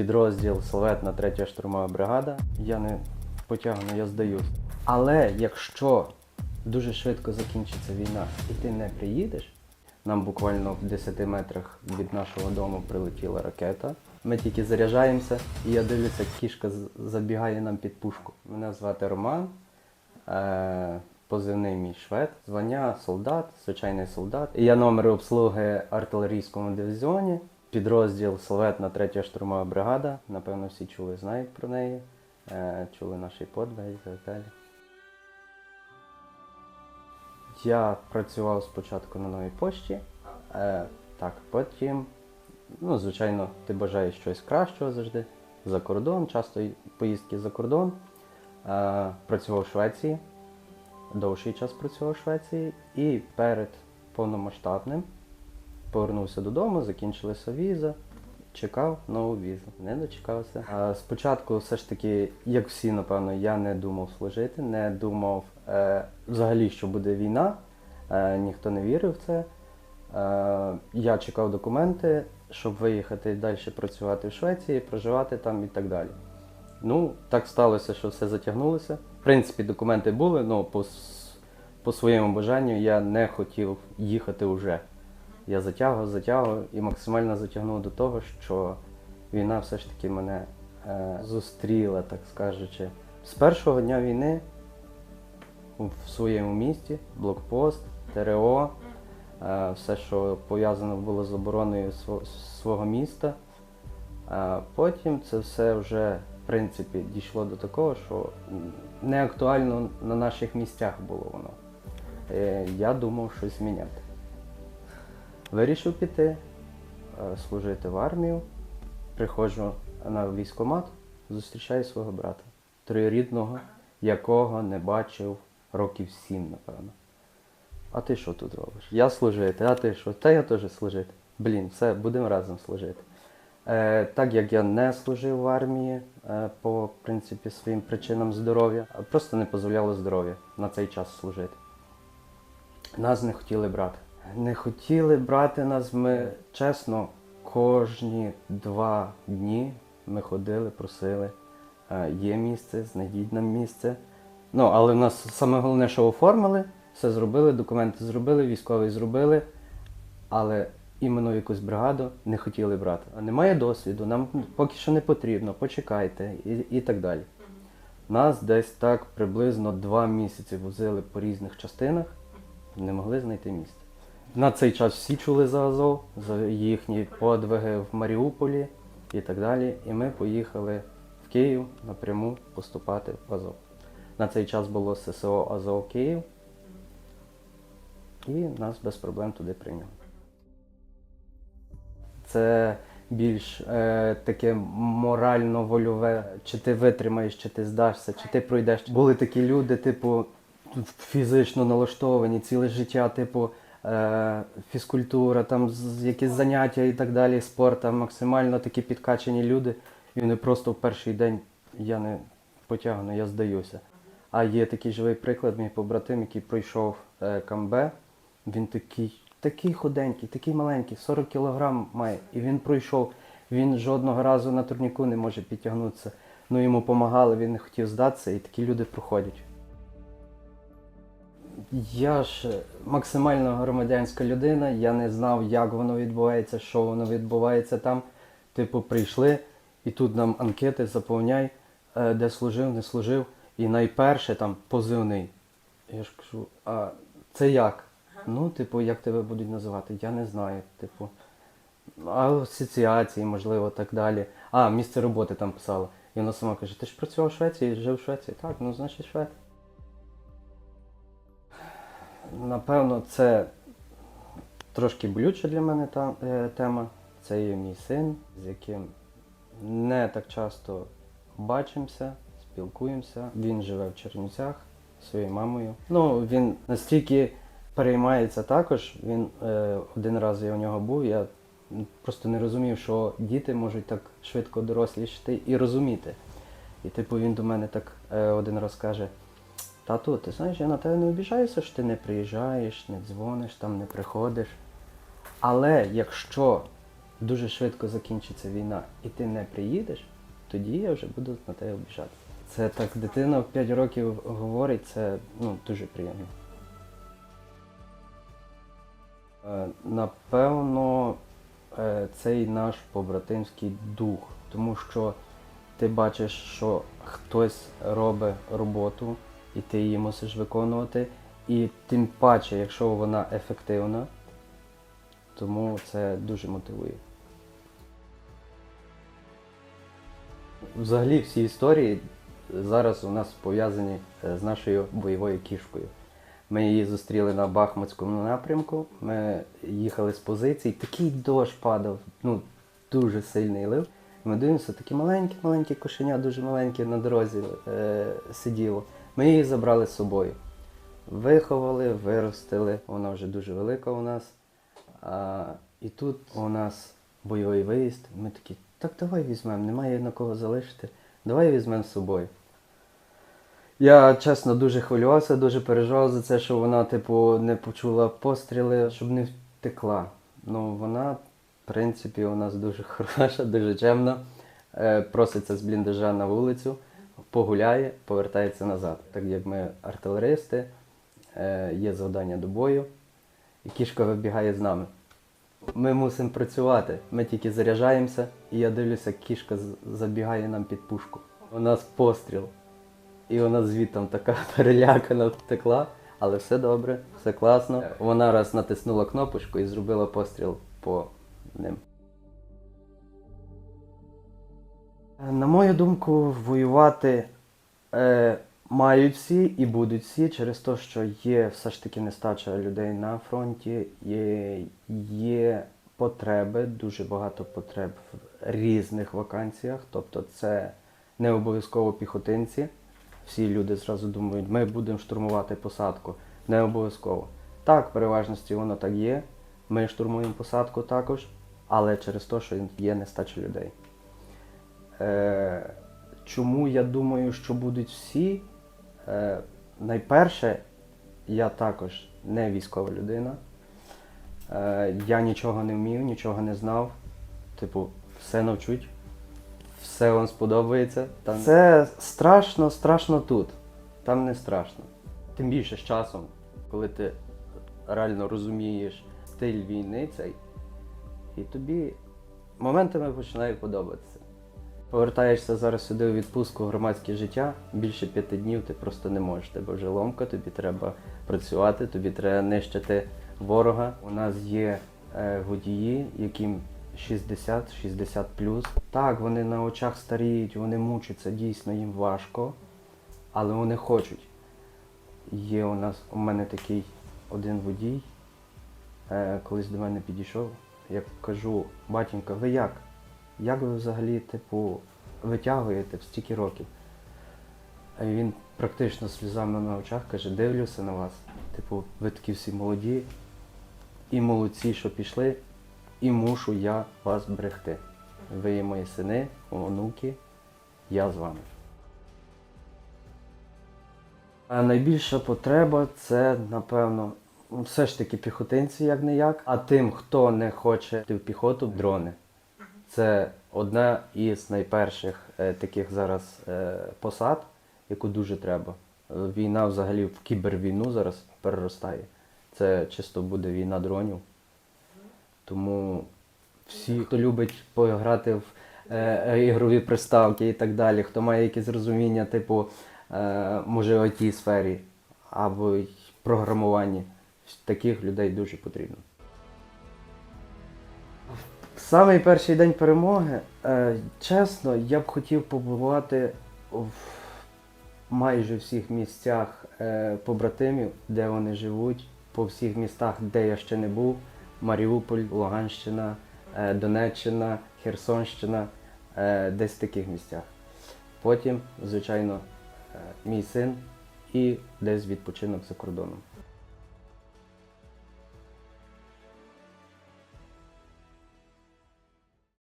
підрозділ Славетна 3 штурмова бригада. Я не потягну, я здаюсь. Але якщо дуже швидко закінчиться війна і ти не приїдеш, нам буквально в 10 метрах від нашого дому прилетіла ракета. Ми тільки заряджаємося, і я дивлюся, кішка забігає нам під пушку. Мене звати Роман, е, позивний мій швед, звання солдат, звичайний солдат. Я номер обслуги артилерійському дивізіоні, підрозділ Славетна 3 штурмова бригада. Напевно, всі чули, знають про неї, е, чули наші подвиги і так далі. Я працював спочатку на новій пошті, е, так, потім, ну, звичайно, ти бажаєш щось кращого завжди. За кордон, часто поїздки за кордон. Е, працював в Швеції, довший час працював в Швеції, і перед повномасштабним повернувся додому, закінчилася віза, чекав нову візу. Не дочекався. А спочатку, все ж таки, як всі, напевно, я не думав служити, не думав е, взагалі, що буде війна. Е, ніхто не вірив в це. Е, я чекав документи, щоб виїхати далі працювати в Швеції, проживати там і так далі. Ну, так сталося, що все затягнулося. В принципі, документи були, але по, по своєму бажанню я не хотів їхати вже. Я затягував, затягував і максимально затягнув до того, що війна все ж таки мене е, зустріла, так скажучи. З першого дня війни в своєму місті, блокпост, ТРО, е, все, що пов'язано було з обороною сво- свого міста. А потім це все вже в принципі дійшло до такого, що не актуально на наших місцях було воно. Е, Я думав щось зміняти. Вирішив піти, е, служити в армію, приходжу на військкомат, зустрічаю свого брата, троюрідного, якого не бачив років сім, напевно. А ти що тут робиш? Я служити, а ти що? Та я теж служити. Блін, все, будемо разом служити. Е, так як я не служив в армії е, по принципі, своїм причинам здоров'я, просто не дозволяло здоров'я на цей час служити. Нас не хотіли брати. Не хотіли брати нас. Ми чесно, кожні два дні ми ходили, просили. е, Є місце, знайдіть нам місце. Ну, але в нас саме головне, що оформили, все зробили, документи зробили, військові зробили, але іменно якусь бригаду не хотіли брати. А немає досвіду, нам поки що не потрібно, почекайте і, і так далі. Нас десь так приблизно два місяці возили по різних частинах, не могли знайти місце. На цей час всі чули за Азов, за їхні подвиги в Маріуполі і так далі. І ми поїхали в Київ напряму поступати в Азов. На цей час було ССО Азов Київ, і нас без проблем туди прийняли. Це більш е, таке морально-вольове, чи ти витримаєш, чи ти здашся, чи ти пройдеш. Були такі люди, типу, фізично налаштовані, ціле життя, типу, фізкультура, там якісь заняття і так далі, спорт, максимально такі підкачені люди. І вони просто в перший день я не потягну, я здаюся. А є такий живий приклад, мій побратим, який пройшов е, КМБ. Він такий, такий худенький, такий маленький, 40 кілограм має. І він пройшов. Він жодного разу на турніку не може підтягнутися. Ну йому допомагали, він не хотів здатися, і такі люди проходять. Я ж максимально громадянська людина, я не знав, як воно відбувається, що воно відбувається там. Типу, прийшли, і тут нам анкети заповняй, е, де служив, не служив. І найперше там позивний. Я ж кажу, а це як? Ну, типу, як тебе будуть називати? Я не знаю. Типу, а асоціації, можливо, так далі. А, місце роботи там писала. І вона сама каже, ти ж працював в Швеції, жив в Швеції? Так, ну значить швед. Напевно, це трошки болюча для мене та, е, тема. Це є мій син, з яким не так часто бачимося, спілкуємося. Він живе в Чернівцях зі своєю мамою. Ну, він настільки переймається також. Він е, один раз я у нього був, я просто не розумів, що діти можуть так швидко дорослішати і розуміти. І типу він до мене так е, один раз каже: Тату, ти знаєш, я на тебе не обіжаюся, що ти не приїжджаєш, не дзвониш, там не приходиш. Але якщо дуже швидко закінчиться війна, і ти не приїдеш, тоді я вже буду на тебе обіжати. Це так дитина в 5 років говорить, це ну, дуже приємно. Е, Напевно, е, цей наш побратимський дух, тому що ти бачиш, що хтось робить роботу, і ти її мусиш виконувати. І тим паче, якщо вона ефективна, тому це дуже мотивує. Взагалі всі історії зараз у нас пов'язані е, з нашою бойовою кішкою. Ми її зустріли на Бахмутському напрямку. Ми їхали з позицій, такий дощ падав, ну дуже сильний лив. Ми дивимося, таке маленьке, маленьке кошеня, дуже маленьке на дорозі е, сиділо. Ми її забрали з собою. Виховали, виростили. Вона вже дуже велика у нас. А, і тут у нас бойовий виїзд. Ми такі, так давай візьмемо, немає на кого залишити. Давай візьмемо з собою. Я чесно дуже хвилювався, дуже переживав за це, що вона, типу, не почула постріли, щоб не втекла. Ну, вона, в принципі, у нас дуже хороша, дуже чемна. Е, проситься з бліндажа на вулицю, погуляє, повертається назад. Так як ми артилеристи, е, є завдання до бою, і кішка вибігає з нами. Ми мусимо працювати. Ми тільки заряджаємося, і я дивлюся, кішка забігає нам під пушку. У нас постріл. І вона звідти така перелякана втекла, але все добре, все класно. Вона раз натиснула кнопочку і зробила постріл по ним. На мою думку, воювати е, мають всі і будуть всі через те, що є все ж таки нестача людей на фронті, є, є потреби, дуже багато потреб в різних вакансіях. Тобто це не обов'язково піхотинці. Всі люди зразу думають, ми будемо штурмувати посадку. Не обов'язково. Так, в переважності воно так є. Ми штурмуємо посадку також, але через те, що є нестача людей. Е, чому я думаю, що будуть всі? Е, найперше, я також не військова людина. Е, я нічого не вмів, нічого не знав. Типу, все навчуть, все вам сподобається. Там... Це страшно, страшно тут. Там не страшно. Тим більше з часом, коли ти реально розумієш стиль війни цей, і тобі моментами починає подобатися. Повертаєшся зараз сюди у відпустку в громадське життя, більше п'яти днів ти просто не можеш. Тебе вже ломка, тобі треба працювати, тобі треба нищити ворога. У нас є е, водії, яким 60-60 плюс. Так, вони на очах старіють, вони мучаться, дійсно їм важко, але вони хочуть. Є у нас у мене такий один водій, е, колись до мене підійшов. Я кажу, батінько, ви як? Як ви взагалі, типу, витягуєте в стільки років? А він практично з сльозами на очах каже, дивлюся на вас. Типу, ви такі всі молоді і молодці, що пішли, і мушу я вас берегти. Ви є мої сини, онуки, я з вами. А найбільша потреба це, напевно, все ж таки піхотинці, як не як. А тим, хто не хоче в піхоту, дрони. Це одна із найперших е, таких зараз е, посад, яку дуже треба. Війна взагалі в кібервійну зараз переростає. Це чисто буде війна дронів. Тому всі, хто любить пограти в е, е, ігрові приставки і так далі, хто має якесь розуміння, типу, е, може, в it сфері або й програмуванні, таких людей дуже потрібно. Самий перший день перемоги, е, чесно, я б хотів побувати в майже всіх місцях е, побратимів, де вони живуть, по всіх містах, де я ще не був. Маріуполь, Луганщина, е, Донеччина, Херсонщина, десь в таких місцях. Потім, звичайно, мій син і десь відпочинок за кордоном.